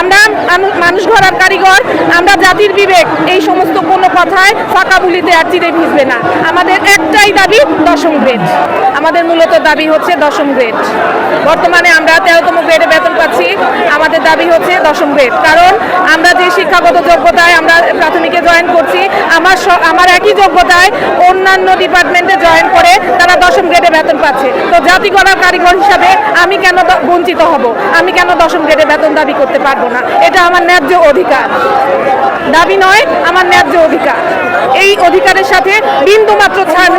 আমরা মানু- মানুষ ঘরার কারিগর, আমরা জাতির বিবেক, এই সমস্ত কোনো কথায় ফাঁকা বুলিতে আর চিরে ভিজবে না। আমাদের একটাই দাবি, দশম গ্রেড। আমাদের মূলত দাবি হচ্ছে দশম গ্রেড। বর্তমানে আমরা তেরোতম গ্রেডে বেতন পাচ্ছি। আমাদের দাবি হচ্ছে দশম গ্রেড। কারণ আমরা যে শিক্ষাগত যোগ্যতায় আমরা প্রাথমিকে জয়েন করছি আমার আমার একই যোগ্যতায় অন্যান্য ডিপার্টমেন্টে জয়েন করে তারা দশম গ্রেডে বেতন পাচ্ছে। তো জাতি গড়ার কারিগর হিসাবে আমি কেন বঞ্চিত হব? আমি কেন দশম গ্রেডে বেতন দাবি করতে পারব না? এটা আমার ন্যায্য অধিকার। দাবি নয়, আমার ন্যায্য অধিকার। এই অধিকারের সাথে বিন্দু মাত্র ছাড়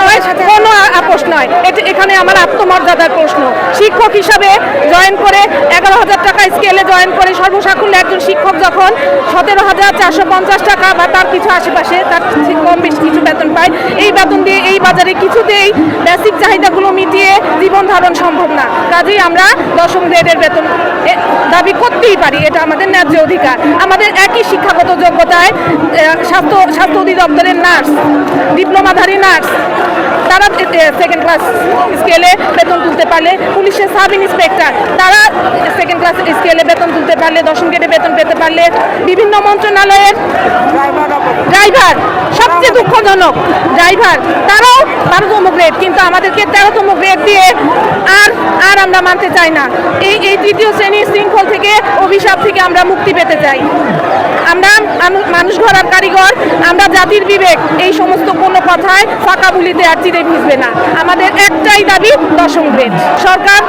নয়। এখানে আমার আত্মমর্যাদার প্রশ্ন। শিক্ষক হিসাবে জয়েন করে এগারো হাজার টাকা স্কেলে জয়েন করে সর্বসাকুল্যে একজন শিক্ষক যখন সতেরো হাজার চারশো পঞ্চাশ টাকা বা তার কিছু আশেপাশে তার কম বেশি কিছু বেতন পায়, এই বেতন দিয়ে এই বাজারে কিছুতেই বেসিক চাহিদাগুলো মিটিয়ে জীবন ধারণ সম্ভব না। কাজেই আমরা দশম গ্রেডের বেতন দাবি করতেই পারি, এটা আমাদের ন্যায্য অধিকার। আমাদের একই শিক্ষাগত যোগ্যতায় স্বাস্থ্য স্বাস্থ্য অধিদপ্তরের নার্স, ডিপ্লোমাধারী নার্স তারা সেকেন্ড ক্লাস স্কেলে বেতন তুলতে পারলে পুলিশের সাব ইন্সপেক্টর তারা সেকেন্ড ক্লাস স্কেলে বেতন তুলতে পারলে, দশম গ্রেডে বেতন পেতে পারলে, বিভিন্ন মন্ত্রণালয়ের ড্রাইভার সবচেয়ে দুঃখজনক ড্রাইভার তারাও বারোতম গ্রেড কিন্তু আমাদেরকে তেরোতম গ্রেড দিয়ে আর আর আমরা মানতে চাই না। এই এই তৃতীয় শ্রেণির থেকে, অভিশাপ থেকে আমরা মুক্তি পেতে চাই। আমরা মানুষ গড়ার কারিগর, আমরা জাতির বিবেক, এই সমস্ত কোনো কথায় ফাঁকা বুলিতে আর চিড়ে ভিজবে না। আমাদের একটাই দাবি, দশম গ্রেড। সরকার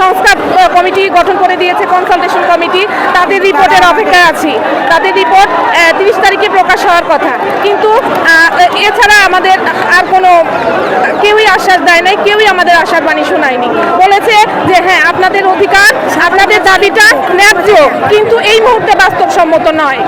সংস্কার কমিটি গঠন করে দিয়েছে কনসালটেশন কমিটি। তাদের রিপোর্টের অপেক্ষায় আছি। তাদের রিপোর্ট তিরিশ তারিখে প্রকাশ হওয়ার কথা। কিন্তু এছাড়া আমাদের আর কোনো, কেউই আশ্বাস দেয় নাই, কেউই আমাদের আশার বাণী শোনায়নি। বলেছে যে হ্যাঁ আপনাদের অধিকার, আপনাদের দাবিটা ন্যায্য, কিন্তু এই মুহূর্তে বাস্তবসম্মত নয়।